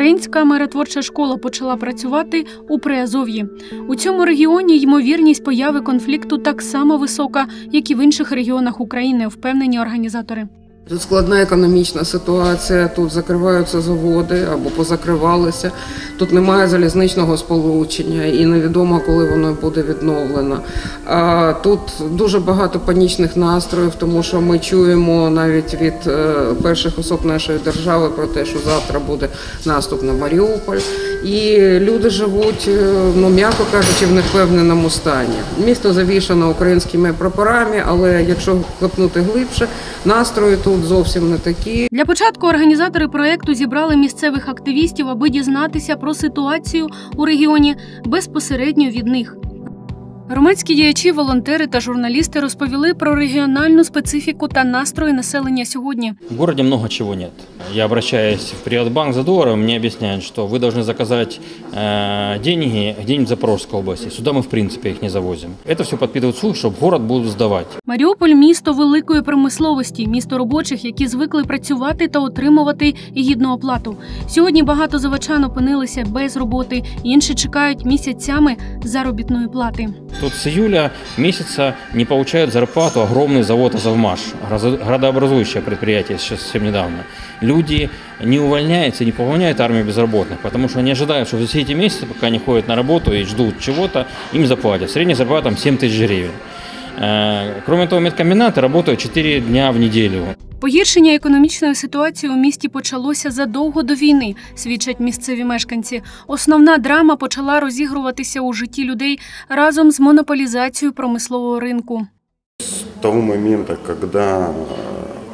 Українська миротворча школа почала працювати у Приазов'ї. У цьому регіоні ймовірність появи конфлікту так само висока, як і в інших регіонах України, впевнені організатори. Тут складна економічна ситуація, тут закриваються заводи або позакривалися. Тут немає залізничного сполучення і невідомо, коли воно буде відновлено. Тут дуже багато панічних настроїв, тому що ми чуємо навіть від е, перших особ нашої держави про те, що завтра буде наступ на Маріуполь. І люди живуть, е, ну м'яко кажучи, в невпевненому стані. Місто завішано українськими прапорами, але якщо копнути глибше, настрої тут зовсім не такі. Для початку організатори проекту зібрали місцевих активістів, аби дізнатися про ситуацію у регіоні безпосередньо від них. Громадські діячі, волонтери та журналісти розповіли про регіональну специфіку та настрої населення сьогодні. В городе много чего нет. Я обращаюсь в Приватбанк за долларом, мне объясняют, что вы должны заказать э, деньги где-нибудь в Запорожской области. Сюда мы в принципе их не завозим. Это все подпитывает слух, что город будут сдавать. Маріуполь місто великої промисловості, місто робочих, які звикли працювати та отримувати гідну оплату. Сьогодні багато заводчан опинилися без роботи, інші чекають місяцями заробітної плати. Тут с июля месяца не получают зарплату огромный завод «Азовмаш», грозо- градообразующее предприятие сейчас совсем недавно. Люди не увольняются, не пополняют армию безработных, потому что они ожидают, что за все эти месяцы, пока они ходят на работу и ждут чего-то, им заплатят. Средняя зарплата там 7 тысяч гривен. Э, Кроме того, медкомбинаты работают 4 дня в неделю. Погіршення економічної ситуації у місті почалося задовго до війни, свідчать місцеві мешканці. Основна драма почала розігруватися у житті людей разом з монополізацією промислового ринку. того момента, когда э,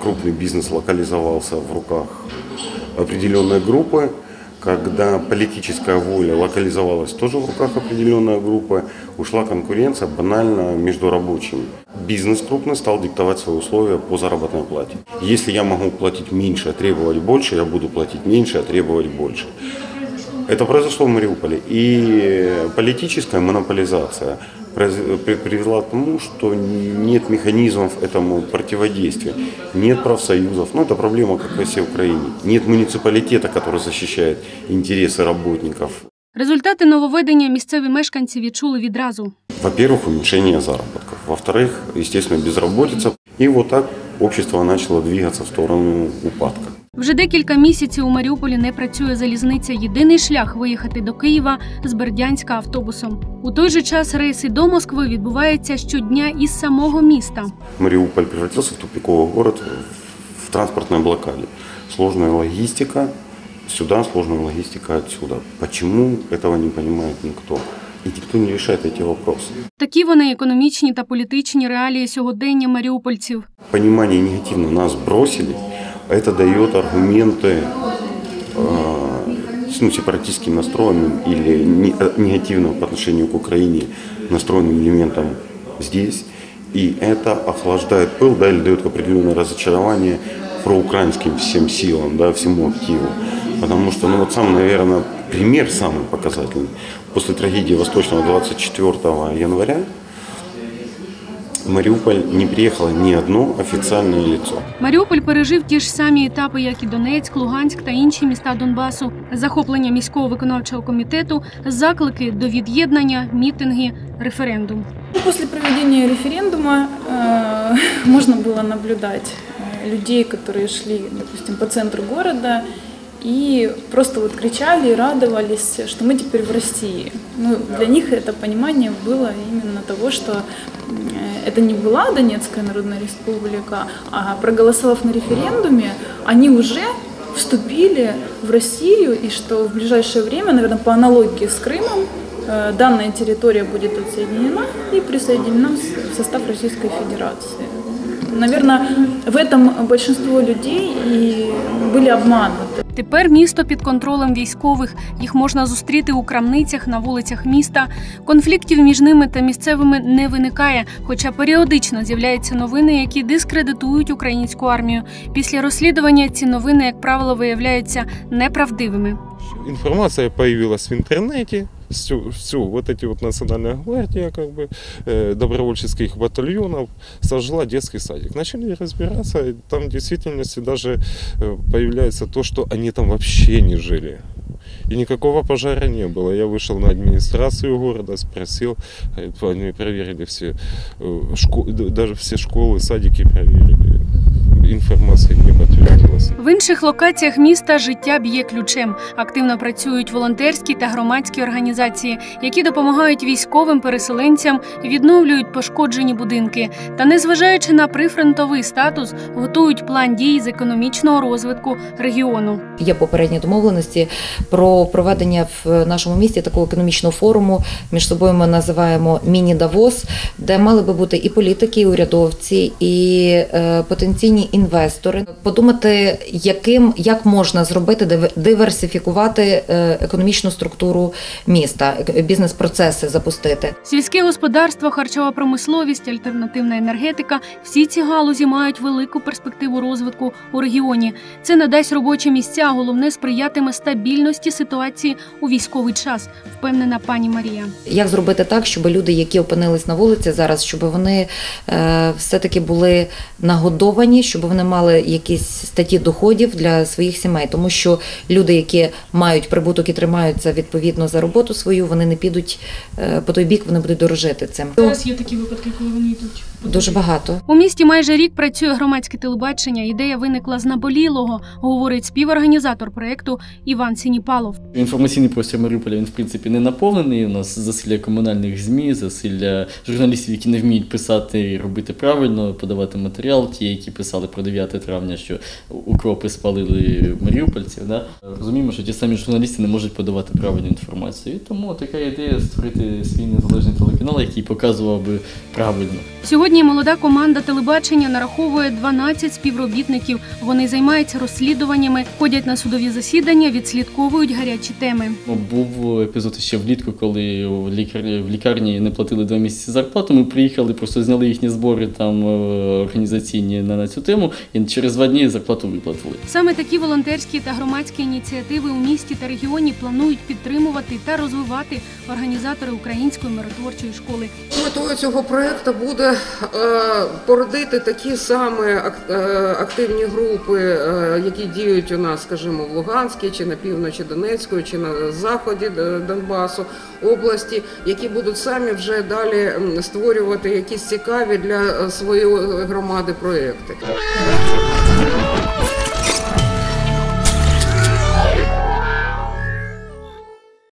крупный бизнес локализовался в руках определенной группы, Когда политическая воля локализовалась тоже в руках определенной группы, ушла конкуренция банально между рабочими. Бизнес крупный стал диктовать свои условия по заработной плате. Если я могу платить меньше, а требовать больше, я буду платить меньше, а требовать больше. Это произошло в Мариуполе. И политическая монополизация привела к тому, что нет механизмов этому противодействия, нет профсоюзов. Ну, это проблема, как во всей Украине. Нет муниципалитета, который защищает интересы работников. Результати нововведення місцеві мешканці відчули відразу. Во-первых, уменьшение заработков. Во-вторых, естественно, безработица. И вот так общество начало двигаться в сторону упадка. Вже декілька місяців у Маріуполі не працює залізниця. Єдиний шлях виїхати до Києва з Бердянська автобусом. У той же час рейси до Москви відбуваються щодня із самого міста. Мариуполь превратился в тупиковый город в транспортной блокаде. Сложная логистика сюда, сложная логистика отсюда. Почему этого не понимает никто? И никто не решает эти вопросы. Такі вони економічні та політичні реалії сьогодення маріупольців. Понимание негативно нас бросили, а Это дает аргументы э, ну, сепаратистским настроенным или э, негативным по отношению к Украине настроенным элементам здесь. И это охлаждает пыл, да, или дает определенное разочарование проукраинским всем силам, да, всему активу. Потому что, ну вот сам, наверное, пример самый показательный. После трагедии Восточного 24 января в Мариуполь не приехало ни одно официальное лицо. Маріуполь пережив ті ж самі етапи, як і Донецьк, Луганськ та інші міста Донбасу. Захоплення міського виконавчого комітету, заклики до від'єднання, мітинги, референдум. После проведения референдума э, можно было наблюдать э, людей, которые шли, допустим, по центру города и просто вот кричали и радовались, что мы теперь в России. Ну, для них это понимание было именно того, что э, это не была Донецкая Народная Республика, а проголосовав на референдуме, они уже вступили в Россию, и что в ближайшее время, наверное, по аналогии с Крымом, э, данная территория будет отсоединена и присоединена в в состав Российской Федерации. Наверное, в этом большинство людей и были обмануты. Тепер місто під контролем військових. Їх можна зустріти у крамницях на вулицях міста. Конфліктів між ними та місцевими не виникає, хоча періодично з'являються новини, які дискредитують українську армію. Після розслідування ці новини, як правило, виявляються неправдивими. информация появилась в интернете, Все, все, вот эти вот национальная гвардия, как бы, э, добровольческих батальонов сожгла детский садик. Начали разбираться, и там в действительности даже э, появляется то, что они там вообще не жили. И никакого пожара не было. Я вышел на администрацию города, спросил, они проверили все, э, шко- д- даже все школы, садики проверили. Информация не подтвердилась. В інших локаціях міста життя б'є ключем. Активно працюють волонтерські та громадські організації, які допомагають військовим переселенцям, відновлюють пошкоджені будинки. Та, незважаючи на прифронтовий статус, готують план дій з економічного розвитку регіону. Є попередні домовленості про проведення в нашому місті такого економічного форуму. Між собою ми називаємо міні-Давос, де мали би бути і політики, і урядовці, і е, потенційні інвестори. Подумати, яким як можна зробити див- диверсифікувати е, економічну структуру міста, бізнес-процеси запустити. Сільське господарство, харчова промисловість, альтернативна енергетика всі ці галузі мають велику перспективу розвитку у регіоні. Це надасть робочі місця, головне сприятиме стабільності ситуації у військовий час, впевнена пані Марія. Як зробити так, щоб люди, які опинились на вулиці зараз, щоб вони е, все-таки були нагодовані, щоб вони мали якісь статті доходів для своїх сімей, тому що люди, які мають прибуток і тримаються відповідно за роботу свою, вони не підуть е, по той бік, вони будуть дорожити цим. є такі випадки, коли вони йдуть. Дуже багато. У місті майже рік працює громадське телебачення. Ідея виникла з наболілого, говорить співорганізатор проекту Іван Сініпалов. Інформаційний простір Маріуполя він в принципі не наповнений. У нас засилля комунальних змі, засилля журналістів, які не вміють писати і робити правильно, подавати матеріал. Ті, які писали про 9 травня, що укропи спалили маріупольців. Да? Розуміємо, що ті самі журналісти не можуть подавати правильну інформацію. І тому така ідея створити свій незалежний телеканал, який показував би правильно. Сьогодні молода команда телебачення нараховує 12 співробітників. Вони займаються розслідуваннями, ходять на судові засідання, відслідковують гарячі теми. Ну, Був епізод ще влітку, коли в лікарні, в лікарні не платили два місяці зарплату. Ми приїхали, просто зняли їхні збори там е, організаційні на, на цю тему, і через два дні зарплату виплатили. Саме такі волонтерські та громадські ініціативи у місті та регіоні планують підтримувати та розвивати організатори української миротворчої школи. Метою цього проекту буде породити такі саме е, активні групи, е, які діють у нас, скажімо, в Луганській, чи на півночі Донецької, чи на заході е, Донбасу області, які будуть самі вже далі створювати якісь цікаві для е, своєї громади проекти.